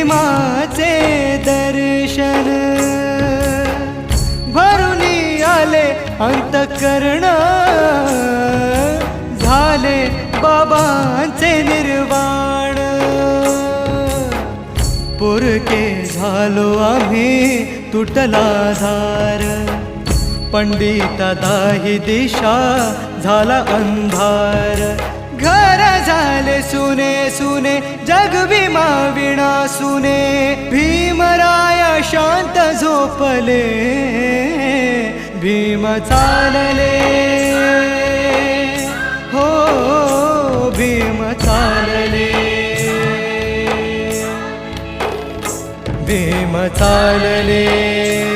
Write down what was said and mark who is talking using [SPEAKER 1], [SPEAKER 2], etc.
[SPEAKER 1] प्रेमाचे दर्शन. भरून आले अंतकरण. झाले बाबांचे निर्वाण. पुरके झालो आम्ही तुटला धार. पंडिता दाही दिशा झाला अंधार. घर झाले सुने सुने जग विमा विणा सुने. भीमराया शांत झोपले भीम चालले. हो भीम चालले. भीम चालले.